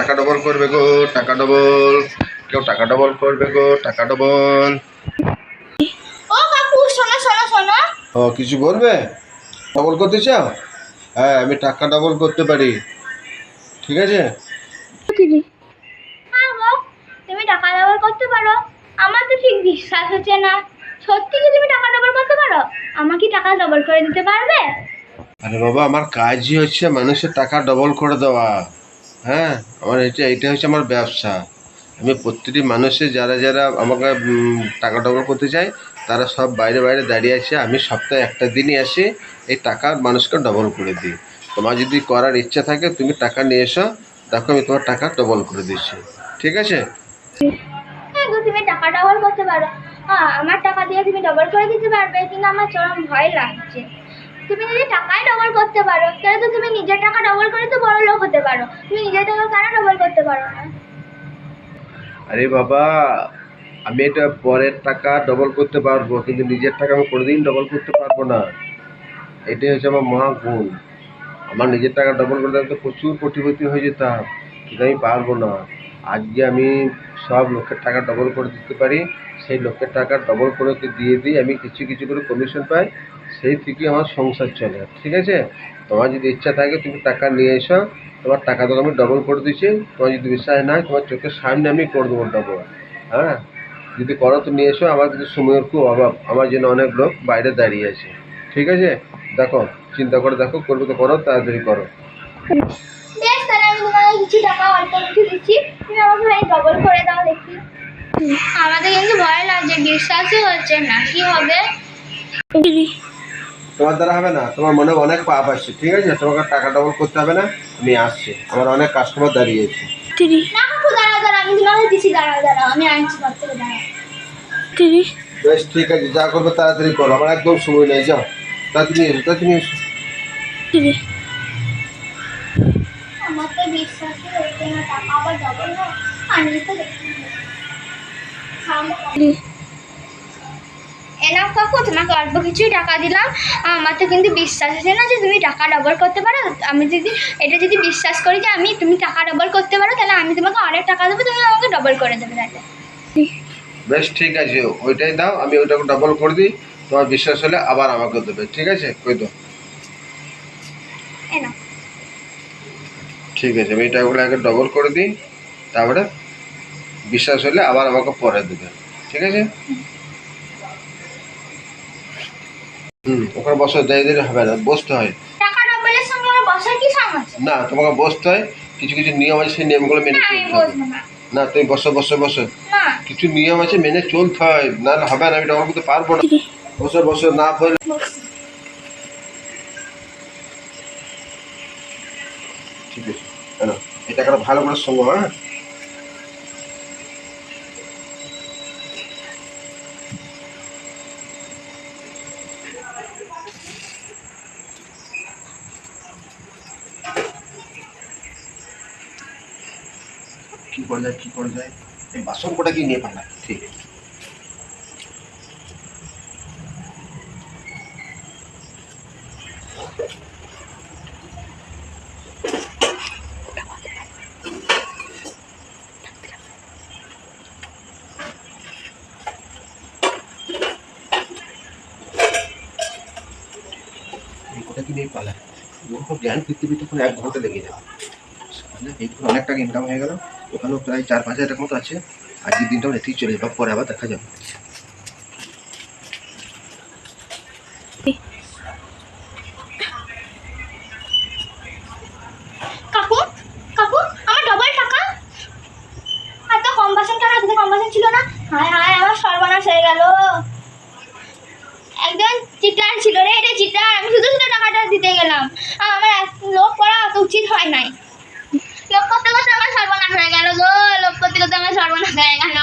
টাকা ডবল করবে গো টাকা ডবল কেউ টাকা ডবল করবে গো টাকা ডবল ও কাকু শোনো শোনো শোনো। ও কিছু বলবে ডবল করতে চাও? হ্যাঁ আমি টাকা ডবল করতে পারি। ঠিক আছে? হ্যাঁ তুমি টাকা ডবল করতে পারো। আমার তো ঠিক বিশ্বাস হচ্ছে না। সত্যি কি তুমি টাকা ডবল করতে পারো? আমাকে টাকা ডবল করে দিতে পারবে? আরে বাবা আমার কাজই হচ্ছে মানুষের টাকা ডবল করে দেওয়া। হ্যাঁ আমার এটা এটা হচ্ছে আমার ব্যবসা। আমি প্রতিটি মানুষের যারা যারা আমাকে টাকা ডবল করতে চায়, তারা সব বাইরে বাইরে দাঁড়িয়ে আছে। আমি সপ্তাহে একটা দিনই আসি, এই টাকা মানুষকে ডবল করে দিই। তোমার যদি করার ইচ্ছা থাকে, তুমি টাকা নিয়ে এসো। দেখো, আমি তোমার টাকা ডবল করে দিচ্ছি। ঠিক আছে? হ্যাঁ হ্যাঁ আমার টাকা দিয়ে তুমি ডবল করে দিতে পারবে, কিন্তু আমার চরম ভয় লাগছে। তুমি যদি টাকাই ডবল করতে পারো, তাহলে তো তুমি নিজের টাকা ডবল করে তো বড় লোক হতে পারো। তুমি নিজের টাকা কেন ডবল করতে পারো না? আরে বাবা, আমি এটা পরের টাকা ডবল করতে পারব, কিন্তু নিজের টাকা আমি কোনোদিন ডবল করতে পারব না। এটাই হচ্ছে আমার মহাগুণ। আমার নিজের টাকা ডবল করতে তো প্রচুর কোটিপতি হয়ে যেতাম, কিন্তু আমি পারব না। আজকে আমি সব লোকের টাকা ডবল করে দিতে পারি সেই লোকের টাকা ডবল করে ওকে দিয়ে দিই, আমি কিছু কিছু করে কমিশন পাই, সেই থেকে আমার সংসার চলে। ঠিক আছে? তোমার যদি ইচ্ছা থাকে তুমি টাকা নিয়ে এসো, তোমার টাকা তো আমি ডবল করে দিচ্ছি তোমার যদি বিশ্বাস না তোমার চোখের সামনে আমি করে দেবো ডবল হ্যাঁ? যদি করো তো নিয়ে এসো, আমার কিন্তু সময়ের খুব অভাব, আমার জন্য অনেক লোক বাইরে দাঁড়িয়ে আছে। ঠিক আছে? দেখো, চিন্তা করে দেখো, করবে তো করো, তাড়াতাড়ি করো। কিছু টাকা অল্প কিছু দিচ্ছি। তুমি ভাই ডবল করে দাও দেখি। আমাদের কিন্তু ভয় লাগছে বিশ্বাসই হচ্ছে না কি হবে? তোমার দ্বারা হবে না তোমার মনে অনেক পাপ আসছে ঠিক আছে? তোমাকে টাকা ডবল করতে হবে না আমি আসছি। আমার অনেক কাস্টমার দাঁড়িয়ে আছে না কাকু দাঁড়াও দাঁড়াও আমি তোমাকে দিচ্ছি দাঁড়াও দাঁড়াও আমি আনছি ঘর থেকে দাঁড়াও বেশ ঠিক আছে যা করবে তাড়াতাড়ি করো আমার একদম সময় নেই যাও। তাড়াতাড়ি এসো তাড়াতাড়ি এসো। আমার তো বিশ্বাসই হচ্ছে না টাকা আবার ডবল না আনলে তো এনাও কাকু তোমাকে অল্প কিছু টাকা দিলাম। আমার তো কিন্তু বিশ্বাস হচ্ছে না যে তুমি টাকা ডবল করতে পারো। আমি যদি এটা যদি বিশ্বাস করি যে আমি তুমি টাকা ডবল করতে পারো তাহলে আমি তোমাকে অনেক টাকা দেবো তুমি আমাকে ডবল করে দেবে তাহলে। বেশ ঠিক আছে ওইটাই দাও আমি ওইটাকে ডবল করে দিই। তোমার বিশ্বাস হলে আবার আমাকে দেবে ঠিক আছে? কই তো। ঠিক আছে আমি এটা ওগুলো আগে ডবল করে দিই তারপরে বিশ্বাস হলে আবার আমাকে পরে দেবে। ঠিক আছে? হুম ওখানে বসো দেরি দেরি হবে না বসতে হয়। না তোমাকে বসতে হয় কিছু কিছু নিয়ম আছে সেই নিয়মগুলো মেনে চলতে হবে। না। তুমি বসো বসো বসো। কিছু নিয়ম আছে মেনে চলতে হয় না হবে না আমি ডবল করতে পারব না। বসো বসো না বলে ঠিক আছে এই টাকাটা ভালো করে সঙ্গ হ্যাঁ? কি করে যায় কি করা যায় এই বাসন কোটা কি নিয়ে ঠিক। আছে কি পালা? ওরকম জ্ঞান ফিরতে এখন এক ঘণ্টা লেগে যাবে অনেক টাকা ইনকাম হয়ে গেল। ওখানেও প্রায় চার পাঁচ হাজার মতো আছে। আজকের দিনটাও এতেই চলে যাবে, পরে আবার দেখা যাবে। ছিল না। হায় আমার সর্বনাশ হয়ে গেল। একজন চিটার ছিল রে, এটা চিটার। আমি শুধু শুধু টাকাটা দিতে গেলাম। আর আমার লোক করা অত উচিত হয় নাই। লোক করতে করতে আমার সর্বনাশ হয়ে গেল গো, লোক করতে করতে আমার সর্বনাশ হয়ে গেল।